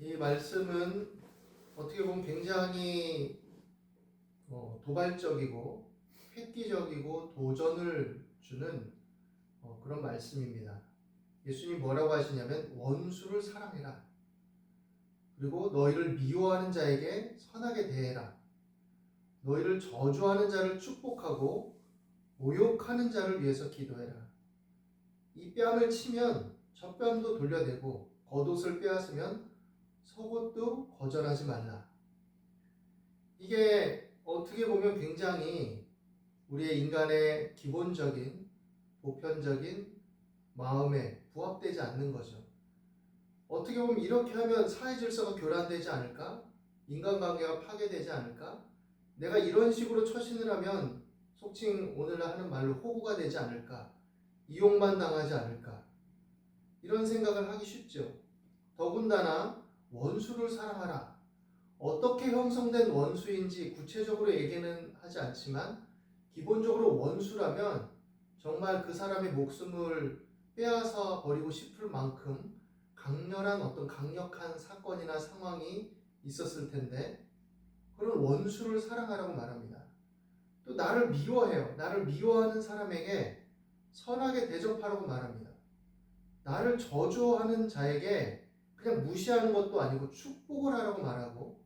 이 말씀은 어떻게 보면 굉장히 어, 도발적이고 획기적이고 도전을 주는 어, 그런 말씀입니다. 예수님 뭐라고 하시냐면 원수를 사랑해라. 그리고 너희를 미워하는 자에게 선하게 대해라. 너희를 저주하는 자를 축복하고 모욕하는 자를 위해서 기도해라. 이 뺨을 치면 첫 뺨도 돌려대고 겉옷을 빼앗으면 속옷도 거절하지 말라. 이게 어떻게 보면 굉장히 우리의 인간의 기본적인 보편적인 마음에 부합되지 않는 거죠. 어떻게 보면 이렇게 하면 사회 질서가 교란되지 않을까? 인간관계가 파괴되지 않을까? 내가 이런 식으로 처신을 하면 속칭 오늘날 하는 말로 호구가 되지 않을까? 이용만 당하지 않을까? 이런 생각을 하기 쉽죠. 더군다나 원수를 사랑하라. 어떻게 형성된 원수인지 구체적으로 얘기는 하지 않지만 기본적으로 원수라면 정말 그 사람의 목숨을 빼앗아 버리고 싶을 만큼 강렬한 어떤 강력한 사건이나 상황이 있었을 텐데 그런 원수를 사랑하라고 말합니다. 또 나를 미워해요. 나를 미워하는 사람에게 선하게 대접하라고 말합니다. 나를 저주하는 자에게 그냥 무시하는 것도 아니고 축복을 하라고 말하고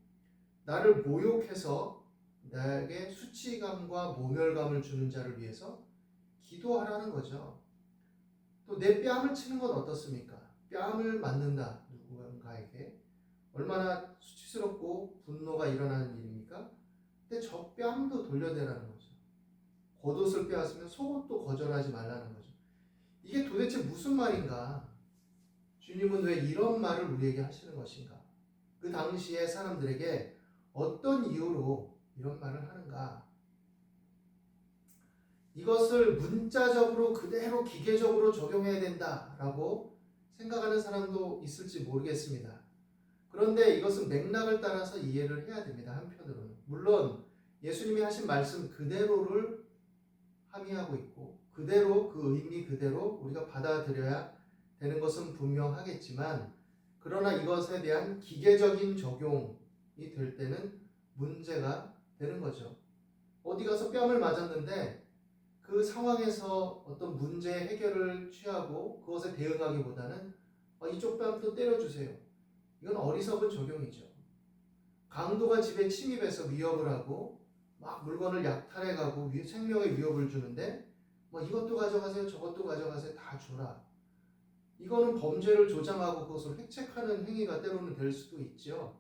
나를 모욕해서 나에게 수치감과 모멸감을 주는 자를 위해서 기도하라는 거죠. 또 내 뺨을 치는 건 어떻습니까? 뺨을 맞는다 누군가에게 얼마나 수치스럽고 분노가 일어나는 일입니까? 근데 저 뺨도 돌려대라는 거죠. 겉옷을 빼앗으면 속옷도 거절하지 말라는 거죠. 이게 도대체 무슨 말인가? 주님은 왜 이런 말을 우리에게 하시는 것인가? 그 당시에 사람들에게 어떤 이유로 이런 말을 하는가? 이것을 문자적으로 그대로 기계적으로 적용해야 된다라고 생각하는 사람도 있을지 모르겠습니다. 그런데 이것은 맥락을 따라서 이해를 해야 됩니다. 한편으로는. 물론 예수님이 하신 말씀 그대로를 함의하고 있고 그대로 그 의미 그대로 우리가 받아들여야 되는 것은 분명하겠지만 그러나 이것에 대한 기계적인 적용이 될 때는 문제가 되는 거죠. 어디 가서 뺨을 맞았는데 그 상황에서 어떤 문제 해결을 취하고 그것에 대응하기보다는 어, 이쪽 뺨도 때려주세요. 이건 어리석은 적용이죠. 강도가 집에 침입해서 위협을 하고 막 물건을 약탈해가고 위- 생명에 위협을 주는데 뭐 이것도 가져가세요, 저것도 가져가세요, 다 줘라. 이거는 범죄를 조장하고 그것을 획책하는 행위가 때로는 될 수도 있죠.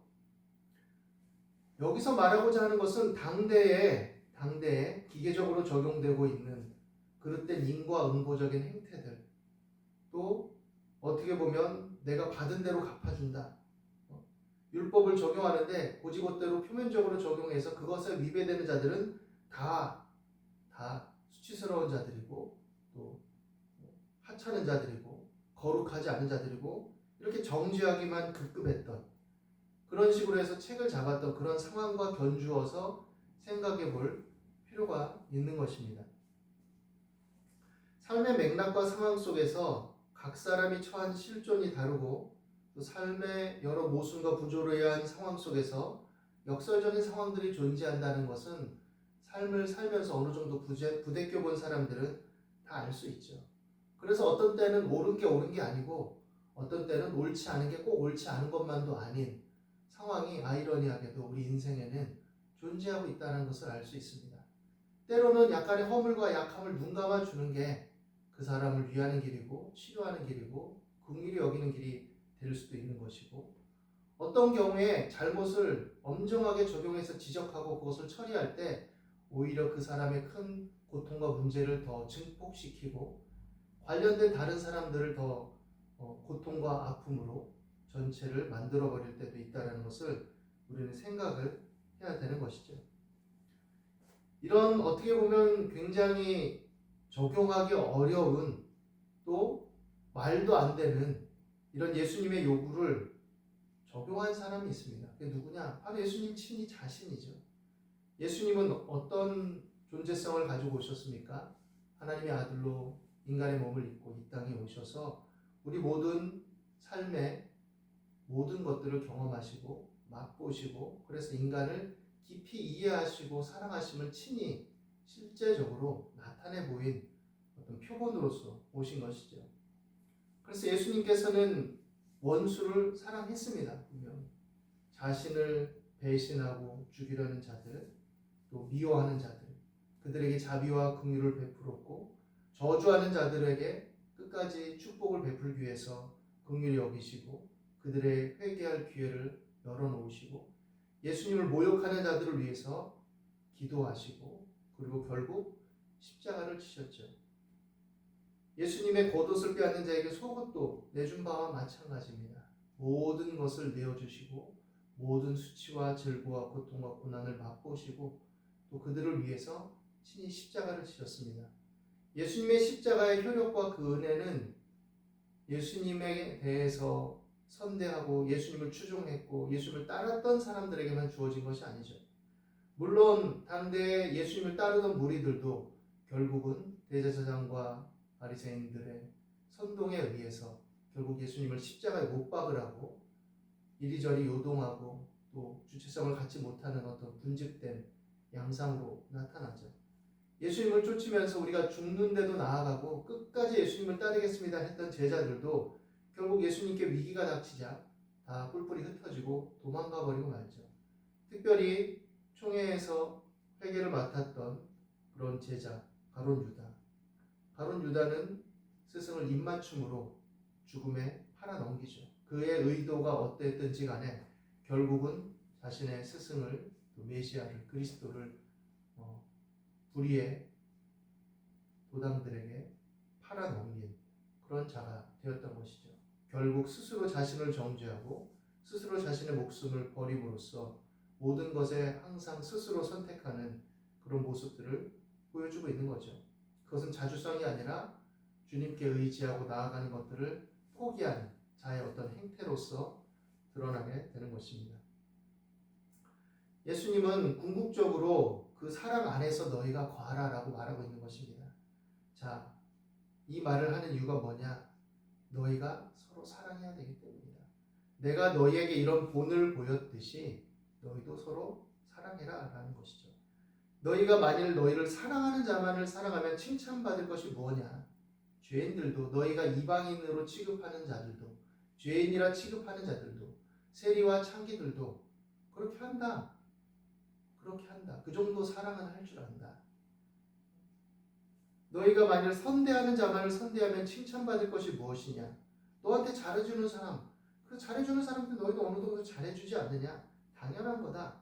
여기서 말하고자 하는 것은 당대에 당대에 기계적으로 적용되고 있는 그릇된 인과 응보적인 행태들 또 어떻게 보면 내가 받은 대로 갚아준다. 어? 율법을 적용하는데 고지고대로 표면적으로 적용해서 그것에 위배되는 자들은 다, 다 수치스러운 자들이고 또 하찮은 자들이고 거룩하지 않은 자들이고 이렇게 정죄하기만 급급했던 그런 식으로 해서 책을 잡았던 그런 상황과 견주어서 생각해 볼 필요가 있는 것입니다. 삶의 맥락과 상황 속에서 각 사람이 처한 실존이 다르고 또 삶의 여러 모순과 부조로 의한 상황 속에서 역설적인 상황들이 존재한다는 것은 삶을 살면서 어느 정도 부대껴 본 사람들은 다 알 수 있죠. 그래서 어떤 때는 옳은 게 옳은 게 아니고 어떤 때는 옳지 않은 게 꼭 옳지 않은 것만도 아닌 상황이 아이러니하게도 우리 인생에는 존재하고 있다는 것을 알 수 있습니다. 때로는 약간의 허물과 약함을 눈 감아 주는 게 그 사람을 위하는 길이고 치료하는 길이고 긍휼히 여기는 길이 될 수도 있는 것이고 어떤 경우에 잘못을 엄정하게 적용해서 지적하고 그것을 처리할 때 오히려 그 사람의 큰 고통과 문제를 더 증폭시키고 관련된 다른 사람들을 더 어, 고통과 아픔으로 전체를 만들어 버릴 때도 있다는 것을 우리는 생각을 해야 되는 것이죠. 이런 어떻게 보면 굉장히 적용하기 어려운 또 말도 안 되는 이런 예수님의 요구를 적용한 사람이 있습니다. 그게 누구냐? 바로 예수님 친히 자신이죠. 예수님은 어떤 존재성을 가지고 오셨습니까? 하나님의 아들로 인간의 몸을 입고 이 땅에 오셔서 우리 모든 삶에 모든 것들을 경험하시고 맛보시고 그래서 인간을 깊이 이해하시고 사랑하심을 친히 실제적으로 나타내 보인 어떤 표본으로서 오신 것이죠. 그래서 예수님께서는 원수를 사랑했습니다. 분명 자신을 배신하고 죽이려는 자들, 또 미워하는 자들, 그들에게 자비와 긍휼을 베풀었고 저주하는 자들에게 끝까지 축복을 베풀기 위해서 긍휼히 여기시고 그들의 회개할 기회를 열어놓으시고 예수님을 모욕하는 자들을 위해서 기도하시고 그리고 결국 십자가를 치셨죠. 예수님의 겉옷을 빼앗는 자에게 속옷도 내준 바와 마찬가지입니다. 모든 것을 내어주시고 모든 수치와 질고와 고통과 고난을 맛보시고 또 그들을 위해서 친히 십자가를 치셨습니다. 예수님의 십자가의 효력과 그 은혜는 예수님에 대해서 선대하고 예수님을 추종했고 예수님을 따랐던 사람들에게만 주어진 것이 아니죠. 물론 당대에 예수님을 따르던 무리들도 결국은 대제사장과 바리새인들의 선동에 의해서 결국 예수님을 십자가에 못 박으라고 이리저리 요동하고 또 주체성을 갖지 못하는 어떤 분집된 양상으로 나타나죠. 예수님을 쫓으면서 우리가 죽는데도 나아가고 끝까지 예수님을 따르겠습니다 했던 제자들도 결국 예수님께 위기가 닥치자 다 뿔뿔이 흩어지고 도망가 버리고 말죠. 특별히 총회에서 회개를 맡았던 그런 제자 가론 유다. 가론 유다는 스승을 입맞춤으로 죽음에 팔아 넘기죠. 그의 의도가 어땠든지 간에 결국은 자신의 스승을 또 메시아를 그리스도를 어, 불의의 도당들에게 팔아 넘긴 그런 자가 되었던 것이죠. 결국 스스로 자신을 정죄하고 스스로 자신의 목숨을 버림으로써 모든 것에 항상 스스로 선택하는 그런 모습들을 보여주고 있는 거죠. 그것은 자주성이 아니라 주님께 의지하고 나아가는 것들을 포기한 자의 어떤 행태로서 드러나게 되는 것입니다. 예수님은 궁극적으로 그 사랑 안에서 너희가 거하라라고 말하고 있는 것입니다. 자, 이 말을 하는 이유가 뭐냐? 너희가 서로 사랑해야 되기 때문이다. 내가 너희에게 이런 본을 보였듯이 너희도 서로 사랑해라 라는 것이죠. 너희가 만일 너희를 사랑하는 자만을 사랑하면 칭찬받을 것이 뭐냐? 죄인들도 너희가 이방인으로 취급하는 자들도 죄인이라 취급하는 자들도 세리와 창기들도 그렇게 한다. 그렇게 한다. 그 정도 사랑은 할 줄 안다. 너희가 만일 선대하는 자만을 선대하면 칭찬받을 것이 무엇이냐? 너한테 잘해주는 사람, 그 잘해주는 사람도 너희도 어느 정도 잘해주지 않느냐? 당연한 거다.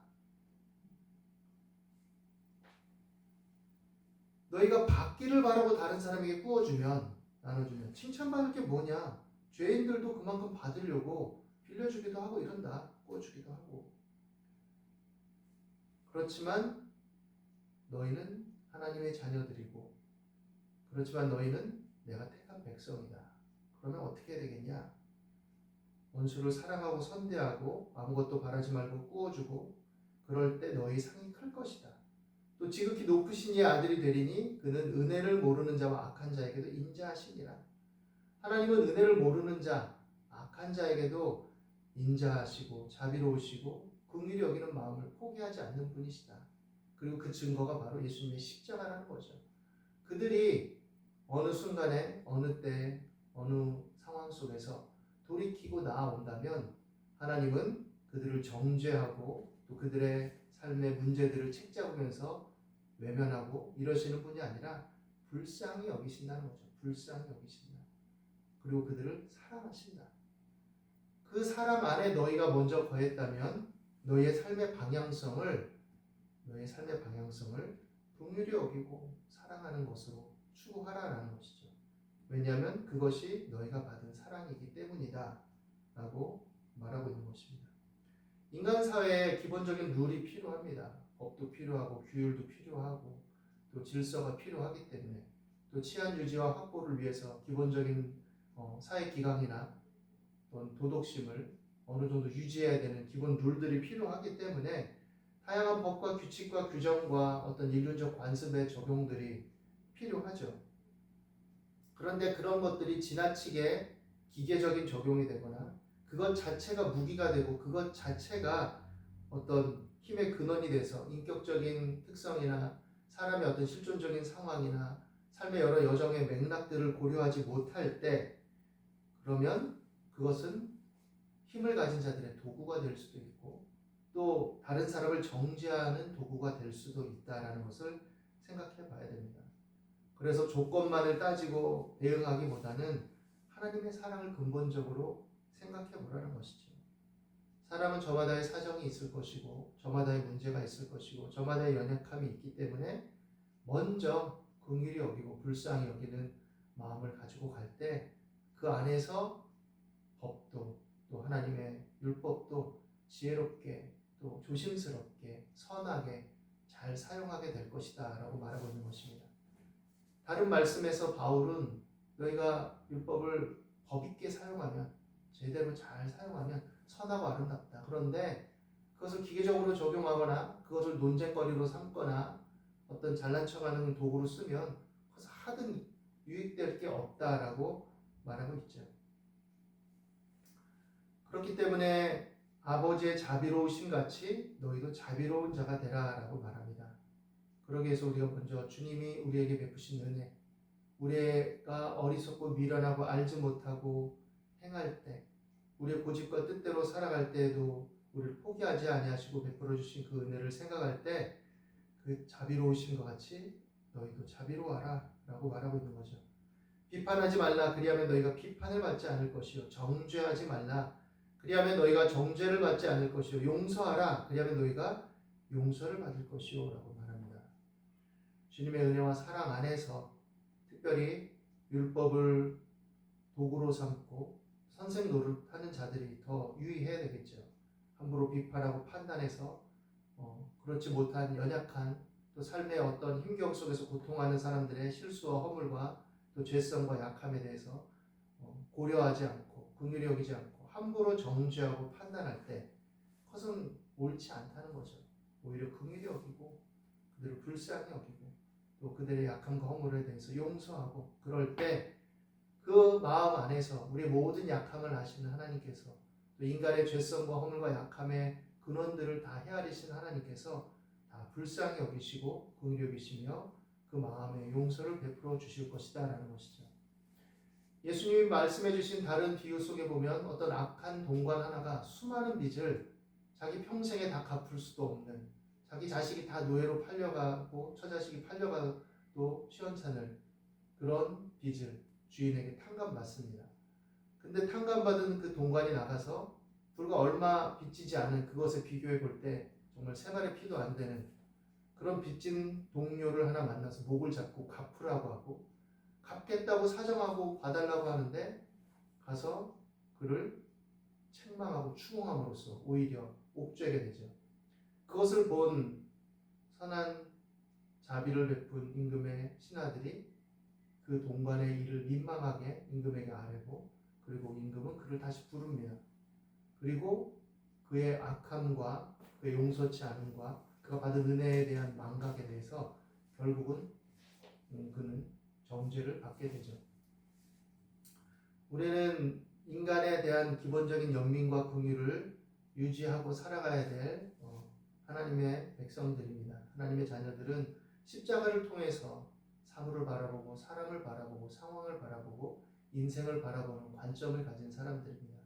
너희가 받기를 바라고 다른 사람에게 구워주면 나눠주면 칭찬받을 게 뭐냐? 죄인들도 그만큼 받으려고 빌려주기도 하고 이런다. 구워주기도 하고. 그렇지만 너희는 하나님의 자녀들이고 그렇지만 너희는 내가 택한 백성이다. 그러면 어떻게 되겠냐? 원수를 사랑하고 선대하고 아무것도 바라지 말고 구워주고 그럴 때 너희 상이 클 것이다. 또 지극히 높으신 이의 아들이 되리니 그는 은혜를 모르는 자와 악한 자에게도 인자하시니라. 하나님은 은혜를 모르는 자, 악한 자에게도 인자하시고 자비로우시고 긍휼히 여기는 마음을 포기하지 않는 분이시다. 그리고 그 증거가 바로 예수님의 십자가라는 거죠. 그들이 어느 순간에 어느 때 어느 상황 속에서 돌이키고 나아온다면 하나님은 그들을 정죄하고 또 그들의 삶의 문제들을 책잡으면서 외면하고 이러시는 분이 아니라 불쌍히 여기신다는 거죠. 불쌍히 여기신다. 그리고 그들을 사랑하신다. 그 사랑 안에 너희가 먼저 거했다면 너희의 삶의 방향성을 너희의 삶의 방향성을 동일히 여기고 사랑하는 것으로 추구하라라는 것이죠. 왜냐하면 그것이 너희가 받은 사랑이기 때문이다. 라고 말하고 있는 것입니다. 인간 사회에 기본적인 룰이 필요합니다. 법도 필요하고 규율도 필요하고 또 질서가 필요하기 때문에 또 치안 유지와 확보를 위해서 기본적인 어, 사회 기강이나 도덕심을 어느 정도 유지해야 되는 기본 룰들이 필요하기 때문에 다양한 법과 규칙과 규정과 어떤 인륜적 관습의 적용들이 필요하죠. 그런데 그런 것들이 지나치게 기계적인 적용이 되거나 그것 자체가 무기가 되고 그것 자체가 어떤 힘의 근원이 돼서 인격적인 특성이나 사람의 어떤 실존적인 상황이나 삶의 여러 여정의 맥락들을 고려하지 못할 때 그러면 그것은 힘을 가진 자들의 도구가 될 수도 있고 또 다른 사람을 정죄하는 도구가 될 수도 있다라는 것을 생각해 봐야 됩니다. 그래서 조건만을 따지고 대응하기보다는 하나님의 사랑을 근본적으로 생각해 보라는 것이죠. 사람은 저마다의 사정이 있을 것이고 저마다의 문제가 있을 것이고 저마다의 연약함이 있기 때문에 먼저 긍휼히 여기고 불쌍히 여기는 마음을 가지고 갈 때 그 안에서 법도 또 하나님의 율법도 지혜롭게 또 조심스럽게 선하게 잘 사용하게 될 것이다 라고 말하고 있는 것입니다. 다른 말씀에서 바울은 너희가 율법을 법 있게 사용하면 제대로 잘 사용하면 선하고 아름답다. 그런데 그것을 기계적으로 적용하거나 그것을 논쟁거리로 삼거나 어떤 잘난 척하는 도구로 쓰면 그것을 하든 유익될 게 없다라고 말하고 있죠. 그렇기 때문에 아버지의 자비로우심 같이 너희도 자비로운 자가 되라라고 말합니다. 그러기 위해서 우리가 먼저 주님이 우리에게 베푸신 은혜, 우리가 어리석고 미련하고 알지 못하고 행할 때, 우리의 고집과 뜻대로 살아갈 때에도 우리를 포기하지 아니하시고 베풀어 주신 그 은혜를 생각할 때 그 자비로우심과 같이 너희도 자비로워하라라고 말하고 있는 거죠. 비판하지 말라 그리하면 너희가 비판을 받지 않을 것이요 정죄하지 말라 그리하면 너희가 정죄를 받지 않을 것이요 용서하라 그리하면 너희가 용서를 받을 것이요라고 말합니다. 주님의 은혜와 사랑 안에서 특별히 율법을 도구로 삼고 선생 노릇하는 자들이 더 유의해야 되겠죠. 함부로 비판하고 판단해서 어, 그렇지 못한 연약한 또 삶의 어떤 힘겨움 속에서 고통하는 사람들의 실수와 허물과 또 죄성과 약함에 대해서 어, 고려하지 않고 긍휼히 여기지 않고 함부로 정죄하고 판단할 때 그것은 옳지 않다는 거죠. 오히려 긍휼히 여기고 그들을 불쌍히 여기고 또 그들의 약함과 허물에 대해서 용서하고 그럴 때 그 마음 안에서 우리 모든 약함을 아시는 하나님께서 또 인간의 죄성과 허물과 약함의 근원들을 다 헤아리신 하나님께서 다 불쌍히 여기시고 긍휼히 여기시며 그 마음에 용서를 베풀어 주실 것이다라는 것이죠. 예수님이 말씀해 주신 다른 비유 속에 보면 어떤 악한 동관 하나가 수많은 빚을 자기 평생에 다 갚을 수도 없는 자기 자식이 다 노예로 팔려가고 처자식이 팔려가도 시원찮을 그런 빚을 주인에게 탕감받습니다. 근데 탕감받은 그 동관이 나가서 불과 얼마 빚지지 않은 그것에 비교해 볼 때 정말 생활의 피도 안 되는 그런 빚진 동료를 하나 만나서 목을 잡고 갚으라고 하고 갚겠다고 사정하고 봐달라고 하는데 가서 그를 책망하고 추궁함으로써 오히려 옥죄게 되죠. 그것을 본 선한 자비를 베푼 임금의 신하들이 그 동관의 일을 민망하게 임금에게 아뢰고 그리고 임금은 그를 다시 부릅니다. 그리고 그의 악함과 그의 용서치 않음과 그가 받은 은혜에 대한 망각에 대해서 결국은 음, 그는 정죄를 받게 되죠. 우리는 인간에 대한 기본적인 연민과 긍휼을 유지하고 살아가야 될 어, 하나님의 백성들입니다. 하나님의 자녀들은 십자가를 통해서 사물을 바라보고 사람을 바라보고 상황을 바라보고 인생을 바라보는 관점을 가진 사람들입니다.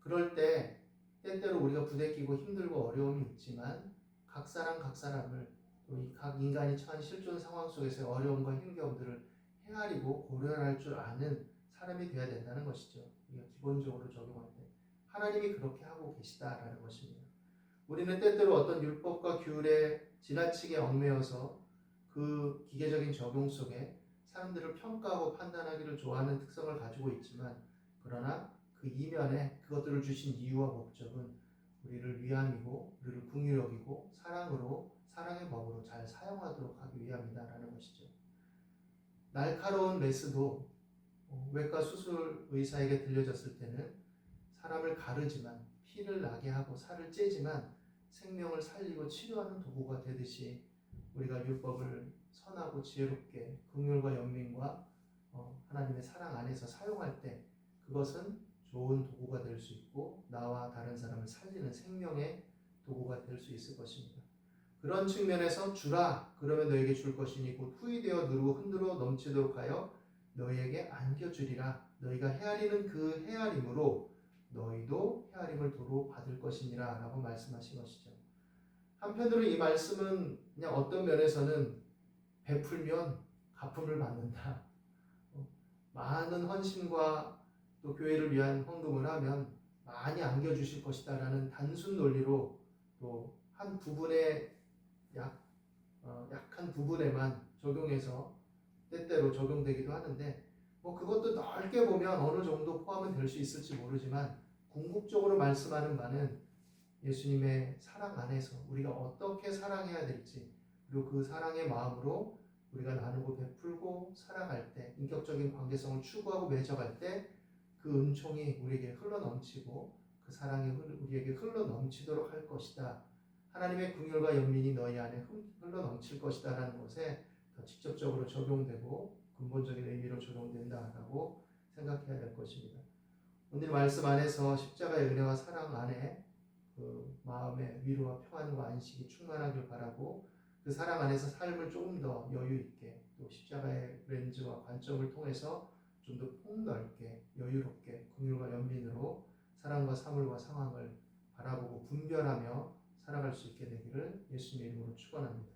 그럴 때 때때로 우리가 부대끼고 힘들고 어려움이 있지만 각 사람 각 사람을 또이각 인간이 처한 실존 상황 속에서의 어려움과 힘겨움들을 헤아리고 고려할 줄 아는 사람이 되어야 된다는 것이죠. 우리가 기본적으로 적용할 때 하나님이 그렇게 하고 계시다라는 것입니다. 우리는 때때로 어떤 율법과 규율에 지나치게 얽매여서 그 기계적인 적용 속에 사람들을 평가하고 판단하기를 좋아하는 특성을 가지고 있지만 그러나 그 이면에 그것들을 주신 이유와 목적은 우리를 위함이고 우리를 여기고 사랑으로 사랑의 법으로 잘 사용하도록 하기 위함이다라는 것이죠. 날카로운 메스도 어, 외과 수술 의사에게 들려졌을 때는 사람을 가르지만 피를 나게 하고 살을 째지만 생명을 살리고 치료하는 도구가 되듯이 우리가 율법을 선하고 지혜롭게 긍휼과 연민과 어, 하나님의 사랑 안에서 사용할 때 그것은 좋은 도구가 될 수 있고 나와 다른 사람을 살리는 생명의 도구가 될 수 있을 것입니다. 그런 측면에서 주라 그러면 너에게 줄 것이니 곧 후이 되어 누르고 흔들어 넘치도록 하여 너희에게 안겨주리라 너희가 헤아리는 그 헤아림으로 너희도 헤아림을 도로 받을 것이니라 라고 말씀하신 것이죠. 한편으로 이 말씀은 그냥 어떤 면에서는 베풀면 갚음을 받는다. 어, 많은 헌신과 또 교회를 위한 헌금을 하면 많이 안겨주실 것이다 라는 단순 논리로 또 한 부분의 약, 어, 약한 부분에만 적용해서 때때로 적용되기도 하는데 뭐 그것도 넓게 보면 어느 정도 포함은 될 수 있을지 모르지만 궁극적으로 말씀하는 바는 예수님의 사랑 안에서 우리가 어떻게 사랑해야 될지 그리고 그 사랑의 마음으로 우리가 나누고 베풀고 살아갈 때 인격적인 관계성을 추구하고 맺어갈 때 그 은총이 우리에게 흘러 넘치고 그 사랑이 흘- 우리에게 흘러 넘치도록 할 것이다. 하나님의 긍휼과 연민이 너희 안에 흘- 흘러 넘칠 것이다라는 것에 더 직접적으로 적용되고 근본적인 의미로 적용된다라고 생각해야 될 것입니다. 오늘 말씀 안에서 십자가의 은혜와 사랑 안에 그 마음의 위로와 평안과 안식이 충만하길 바라고 그 사랑 안에서 삶을 조금 더 여유 있게 또 십자가의 렌즈와 관점을 통해서 좀 더 폭넓게 여유롭게 긍휼과 연민으로 사랑과 사물과 상황을 바라보고 분별하며 살아갈 수 있게 되기를 예수님의 이름으로 축원합니다.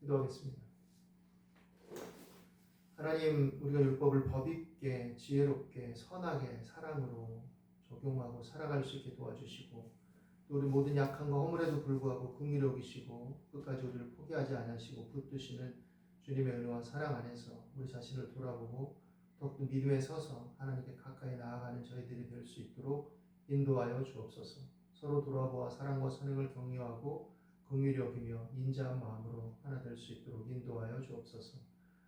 기도하겠습니다. 하나님 우리가 율법을 법 있게 지혜롭게 선하게 사랑으로 적용하고 살아갈 수 있게 도와주시고 또 우리 모든 거 허물에도 불구하고 긍휼히 여기시고 끝까지 우리를 포기하지 않으시고 붙드시는 주님의 은혜와 사랑 안에서 우리 자신을 돌아보고 더욱더 믿음에 서서 하나님께 가까이 나아가는 저희들이 될 수 있도록 인도하여 주옵소서. 서로 돌아보아 사랑과 선행을 격려하고 긍휼히 여기며 인자한 마음으로 하나 될 수 있도록 인도하여 주옵소서.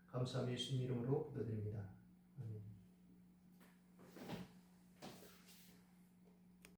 감사함 예수님 이름으로 기도드립니다.